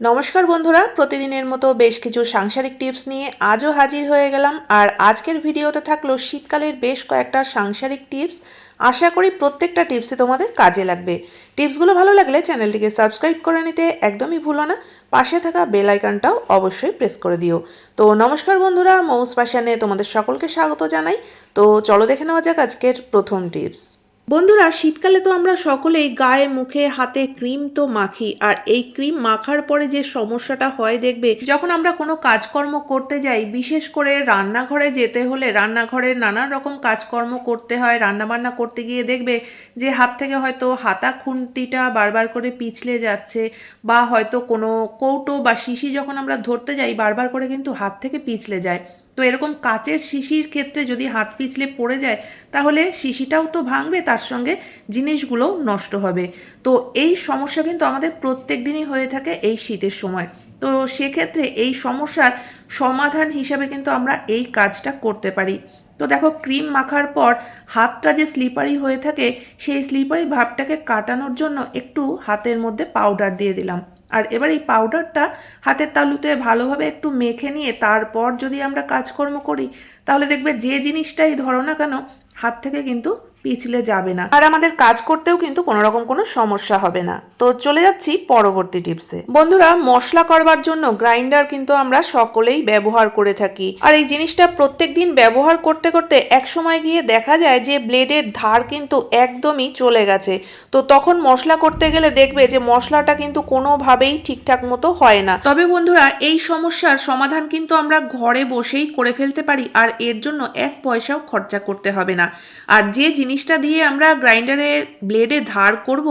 নমস্কার বন্ধুরা, প্রতিদিনের মতো বেশ কিছু সাংসারিক টিপস নিয়ে আজও হাজির হয়ে গেলাম। আর আজকের ভিডিওতে থাকল শীতকালের বেশ কয়েকটা সাংসারিক টিপস। আশা করি প্রত্যেকটা টিপসই তোমাদের কাজে লাগবে। টিপসগুলো ভালো লাগলে চ্যানেলটিকে সাবস্ক্রাইব করে নিতে একদমই ভুলো না। পাশে থাকা বেল আইকনটাও অবশ্যই প্রেস করে দিও। তো নমস্কার বন্ধুরা, মৌস পাশানে তোমাদের সকলকে স্বাগত জানাই। তো চলো দেখে নেওয়া যাক আজকের প্রথম টিপস। বন্ধুরা, শীতকালে তো আমরা সকলেই গায়ে, মুখে, হাতে ক্রিম তো মাখি। আর এই ক্রিম মাখার পরে যে সমস্যাটা হয় দেখবে, যখন আমরা কোনো কাজকর্ম করতে যাই, বিশেষ করে রান্নাঘরে যেতে হলে রান্নাঘরে নানান রকম কাজকর্ম করতে হয়, রান্নাবান্না করতে গিয়ে দেখবে যে হাত থেকে হয়তো হাতা খুন্তিটা বারবার করে পিছলে যাচ্ছে বা হয়তো কোনো কৌটো বা শিশি যখন আমরা ধরতে যাই, বারবার করে কিন্তু হাত থেকে পিছলে যায়। তো এরকম কাচের শিশির ক্ষেত্রে যদি হাত পিছলে পড়ে যায়, তাহলে শিশিটাও তো ভাঙবে, তার সঙ্গে জিনিসগুলোও নষ্ট হবে। তো এই সমস্যা কিন্তু আমাদের প্রত্যেক দিনই হয়ে থাকে এই শীতের সময়। তো সেক্ষেত্রে এই সমস্যার সমাধান হিসাবে কিন্তু আমরা এই কাজটা করতে পারি। তো দেখো ক্রিম মাখার পর হাতটা যে স্লিপারি হয়ে থাকে, সেই স্লিপারি ভাবটাকে কাটানোর জন্য একটু হাতের মধ্যে পাউডার দিয়ে দিলাম। আর এবার এই পাউডারটা হাতের তালুতে ভালোভাবে একটু মেখে নিয়ে তারপর যদি আমরা কাজকর্ম করি, তাহলে দেখবে যে জিনিসটাই ধরো না কেন, হাত থেকে কিন্তু পিছলে যাবে না। আর আমাদের কাজ করতেও কিন্তু কোনো রকম কোনো সমস্যা হবে না। তো চলে যাচ্ছি পরবর্তী টিপসে বন্ধুরা, মশলা করবার জন্য গ্রাইন্ডার কিন্তু আমরা সকলেই ব্যবহার করে থাকি। আর এই জিনিসটা প্রত্যেক দিন ব্যবহার করতে করতে এক সময় গিয়ে দেখা যায় যে ব্লেডের ধার কিন্তু একদমই চলে গেছে। তো তখন মশলা করতে গেলে দেখবে যে মশলাটা কিন্তু কোনোভাবেই ঠিকঠাক মতো হয় না। তবে বন্ধুরা, এই সমস্যার সমাধান কিন্তু আমরা ঘরে বসেই করে ফেলতে পারি। আর এর জন্য এক পয়সাও খরচা করতে হবে না। আর যে জিনিসটা দিয়ে আমরা গ্রাইন্ডারে ব্লেডে ধার করব,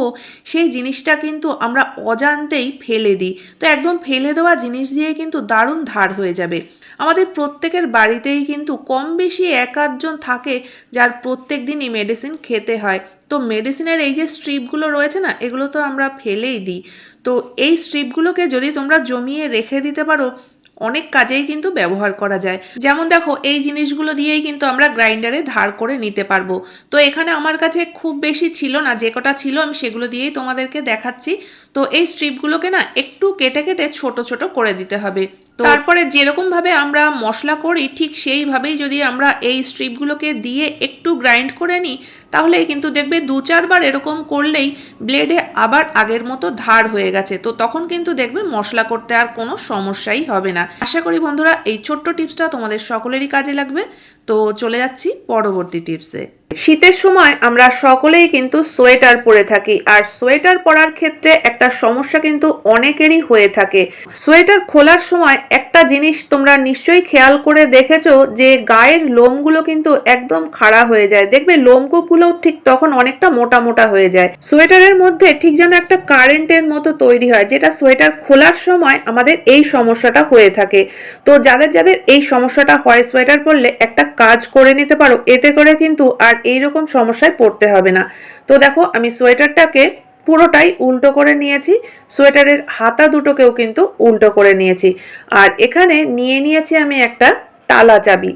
সেই জিনিসটা কিন্তু আমরা অজান্তেই ফেলে দিই। তো একদম ফেলে দেওয়া জিনিস দিয়ে কিন্তু দারুণ ধার হয়ে যাবে। আমাদের প্রত্যেকের বাড়িতেই কিন্তু কম বেশি এক আধজন থাকে যার প্রত্যেক দিনই মেডিসিন খেতে হয়। তো মেডিসিনের এই যে স্ট্রিপগুলো রয়েছে না, এগুলো তো আমরা ফেলেই দিই। তো এই স্ট্রিপগুলোকে যদি তোমরা জমিয়ে রেখে দিতে পারো অনেক কাজেই কিন্তু ব্যবহার করা যায়। যেমন দেখো, এই জিনিসগুলো দিয়েই কিন্তু আমরা গ্রাইন্ডারে ধার করে নিতে পারব। তো এখানে আমার কাছে খুব বেশি ছিল না, যে কটা ছিল আমি সেগুলো দিয়েই তোমাদেরকে দেখাচ্ছি। তো এই স্ট্রিপগুলোকে না একটু কেটে কেটে ছোট ছোট করে দিতে হবে। তারপরে যেরকম ভাবে আমরা মশলা করি, ঠিক সেইভাবেই যদি আমরা এই স্ট্রিপগুলোকে দিয়ে একটু গ্রাইন্ড করে নিই, তাহলে কিন্তু দেখবে দু চারবার এরকম করলেই ব্লেডে আবার আগের মতো ধার হয়ে গেছে। তো তখন কিন্তু দেখবে মশলা করতে আর কোনো সমস্যাই হবে না। আশা করি বন্ধুরা এই ছোট্ট টিপসটা তোমাদের সকলেরই কাজে লাগবে। তো চলে যাচ্ছি পরবর্তী টিপসে শীতের সময় আমরা সকলেই কিন্তু সোয়েটার পরে থাকি, আর সোয়েটার পরার ক্ষেত্রে একটা সমস্যা কিন্তু অনেকেরই হয়ে থাকে। সোয়েটার খোলার সময় একটা জিনিস তোমরা নিশ্চয়ই খেয়াল করে দেখেছ যে গায়ের লোমগুলো কিন্তু একদম খাড়া হয়ে যায়। দেখবে লোমকূপগুলো ঠিক তখন অনেকটা মোটা মোটা হয়ে যায়। সোয়েটারের মধ্যে ঠিক যেন একটা কারেন্টের মতো তৈরি হয়, যেটা সোয়েটার খোলার সময় আমাদের এই সমস্যাটা হয়ে থাকে। তো যাদের যাদের এই সমস্যাটা হয়, সোয়েটার পরলে একটা কাজ করে নিতে পারো, এতে করে কিন্তু আর এইরকম সমস্যায় পড়তে হবে না। তো দেখো, আমি সোয়েটারটাকে পুরোটাই উল্টো করে নিয়েছি। সোয়েটারের হাতা দুটোকেও কিন্তু উল্টো করে নিয়েছি। আর এখানে নিয়ে নিয়েছি আমি একটা তালা চাবি।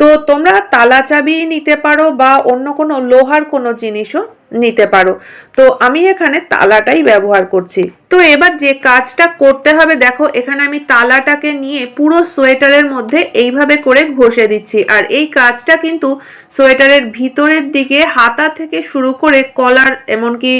তো তোমরা তালা চাবি নিতে পারো বা অন্য কোনো লোহার কোনো জিনিসও নিতে পারো। তো আমি এখানে তালাটাই ব্যবহার করছি। তো এবার যে কাজটা করতে হবে, দেখো এখানে আমি তালাটাকে নিয়ে পুরো সোয়েটারের মধ্যে এইভাবে করে ঘষে দিচ্ছি। আর এই কাজটা কিন্তু সোয়েটারের ভিতরের দিকে, হাতা থেকে শুরু করে কলার, এমনকি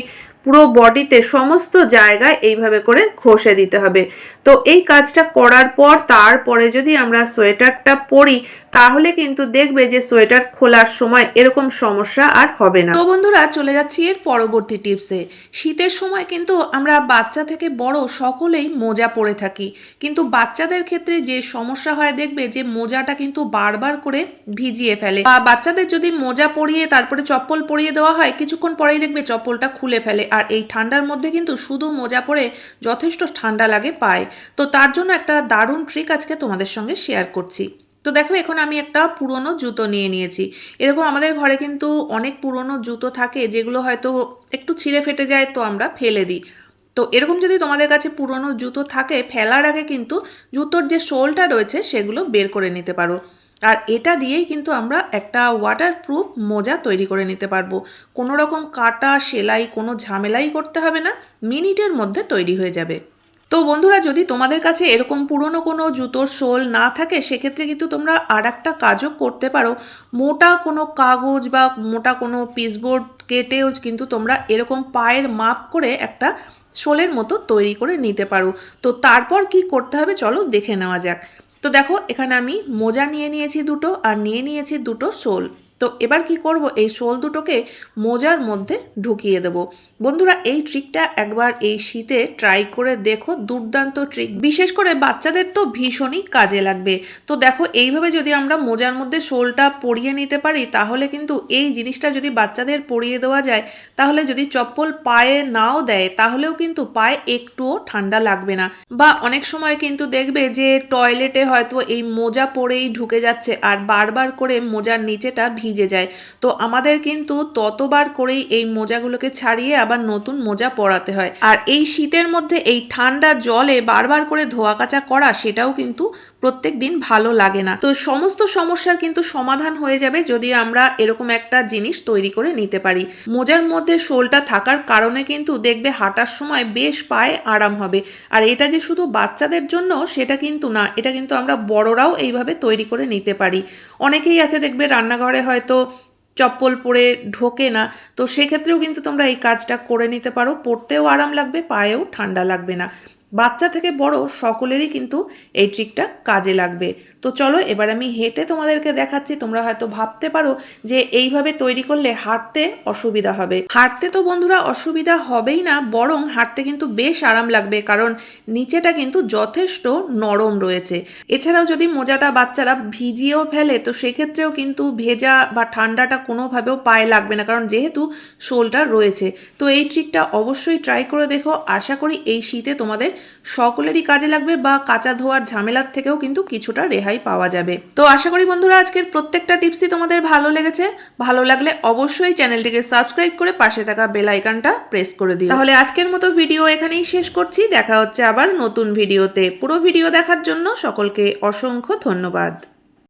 পুরো বডিতে সমস্ত জায়গায় এইভাবে করে ঘষে দিতে হবে। তো এই কাজটা করার পর তারপরে যদি আমরা সোয়েটারটা পরি, তাহলে কিন্তু দেখবে যে সোয়েটার খোলার সময় এরকম সমস্যা আর হবে না। তো বন্ধুরা, চলে যাচ্ছি এর পরবর্তী টিপসে। শীতের সময় কিন্তু আমরা বাচ্চা থেকে বড় সকলেই মোজা পরে থাকি। কিন্তু বাচ্চাদের ক্ষেত্রে যে সমস্যা হয়, দেখবে যে মোজাটা কিন্তু বারবার করে ভিজিয়ে ফেলে। বা বাচ্চাদের যদি মোজা পরিয়ে তারপরে চপ্পল পরিয়ে দেওয়া হয়, কিছুক্ষণ পরেই দেখবে চপ্পলটা খুলে ফেলে। আর এই ঠান্ডার মধ্যে কিন্তু শুধু মোজা পরে যথেষ্ট ঠান্ডা লাগে পায়। তো তার জন্য একটা দারুণ ট্রিক আজকে তোমাদের সঙ্গে শেয়ার করছি। তো দেখো, এখন আমি একটা পুরনো জুতো নিয়ে নিয়েছি। এরকম আমাদের ঘরে কিন্তু অনেক পুরনো জুতো থাকে যেগুলো হয়তো একটু ছিঁড়ে ফেটে যায় তো আমরা ফেলে দিই। তো এরকম যদি তোমাদের কাছে পুরনো জুতো থাকে, ফেলার আগে কিন্তু জুতোর যে সোলটা রয়েছে সেগুলো বের করে নিতে পারো। আর এটা দিয়েই কিন্তু আমরা একটা ওয়াটারপ্রুফ মোজা তৈরি করে নিতে পারব। কোনো রকম কাটা, সেলাই, কোনো ঝামেলাই করতে হবে না, মিনিটের মধ্যে তৈরি হয়ে যাবে। তো বন্ধুরা, যদি তোমাদের কাছে এরকম পুরনো কোনো জুতোর সোল না থাকে, সেক্ষেত্রে কিন্তু তোমরা আর একটা কাজও করতে পারো। মোটা কোনো কাগজ বা মোটা কোনো পিসবোর্ড, কেটেও কিন্তু তোমরা এরকম পায়ের মাপ করে একটা শোলের মতো তৈরি করে নিতে পারো। তো তারপর কি করতে হবে, চলো দেখে নেওয়া যাক। তো দেখো এখানে আমি মোজা নিয়ে নিয়েছি দুটো আর নিয়ে নিয়েছি দুটো শোল তো এবার কি করব? এই শোল দুটোকে মোজার মধ্যে ঢুকিয়ে দেব। বন্ধুরা, এই ট্রিকটা একবার এই শীতে ট্রাই করে দেখো, দুর্দান্ত ট্রিক বিশেষ করে বাচ্চাদের তো ভীষণই কাজে লাগবে। তো দেখো, এইভাবে যদি আমরা মোজার মধ্যে শোলটা পরিয়ে নিতে পারি, তাহলে কিন্তু এই জিনিসটা যদি বাচ্চাদের পরিয়ে দেওয়া যায়, তাহলে যদি চপ্পল পায়ে নাও দেয়, তাহলেও কিন্তু পায়ে একটুও ঠান্ডা লাগবে না। বা অনেক সময় কিন্তু দেখবে যে টয়লেটে হয়তো এই মোজা পরেই ঢুকে যাচ্ছে, আর বারবার করে মোজার নিচেটা ভিজে যায়। তো আমাদের কিন্তু ততবার করেই এই মোজাগুলোকে ছাড়িয়ে আবার নতুন মোজা পরাতে হয়। আর এই শীতের মধ্যে এই ঠান্ডা জলে বারবার করে ধোয়া কাচা করা, সেটাও কিন্তু প্রত্যেক দিন ভালো লাগে না। তো সমস্ত সমস্যার কিন্তু সমাধান হয়ে যাবে যদি আমরা এরকম একটা জিনিস তৈরি করে নিতে পারি। মোজার মধ্যে শোলটা থাকার কারণে কিন্তু দেখবে হাঁটার সময় বেশ পায়ে আরাম হবে। আর এটা যে শুধু বাচ্চাদের জন্য সেটা কিন্তু না, এটা কিন্তু আমরা বড়রাও এইভাবে তৈরি করে নিতে পারি। অনেকেই আছে দেখবে রান্নাঘরে হয়তো চপ্পল পরে ঢোকে না, তো সেক্ষেত্রেও কিন্তু তোমরা এই কাজটা করে নিতে পারো। পরতেও আরাম লাগবে, পায়েও ঠান্ডা লাগবে না। বাচ্চা থেকে বড় সকলেরই কিন্তু এই ট্রিকটা কাজে লাগবে। তো চলো, এবার আমি হেঁটে তোমাদেরকে দেখাচ্ছি। তোমরা হয়তো ভাবতে পারো যে এইভাবে তৈরি করলে হাঁটতে অসুবিধা হবে। হাঁটতে তো বন্ধুরা অসুবিধা হবেই না, বরং হাঁটতে কিন্তু বেশ আরাম লাগবে, কারণ নিচেটা কিন্তু যথেষ্ট নরম রয়েছে। এছাড়াও যদি মোজাটা বাচ্চারা ভিজিয়েও ফেলে, তো সেক্ষেত্রেও কিন্তু ভেজা বা ঠান্ডাটা কোনোভাবেও পায়ে লাগবে না, কারণ যেহেতু শোলটা রয়েছে। তো এই ট্রিকটা অবশ্যই ট্রাই করে দেখো। আশা করি এই শীতে তোমাদের সকলেরই কাজে লাগবে বা কাঁচা ধোয়ার ঝামেলার থেকেও কিন্তু কিছুটা রেহাই পাওয়া যাবে। তো আশা করি বন্ধুরা, আজকের প্রত্যেকটা টিপসই তোমাদের ভালো লেগেছে। ভালো লাগলে অবশ্যই চ্যানেলটিকে সাবস্ক্রাইব করে পাশে থাকা বেল আইকনটা প্রেস করে দিই তাহলে আজকের মতো ভিডিও এখানেই শেষ করছি। দেখা হচ্ছে আবার নতুন ভিডিওতে পুরো ভিডিও দেখার জন্য সকলকে অসংখ্য ধন্যবাদ।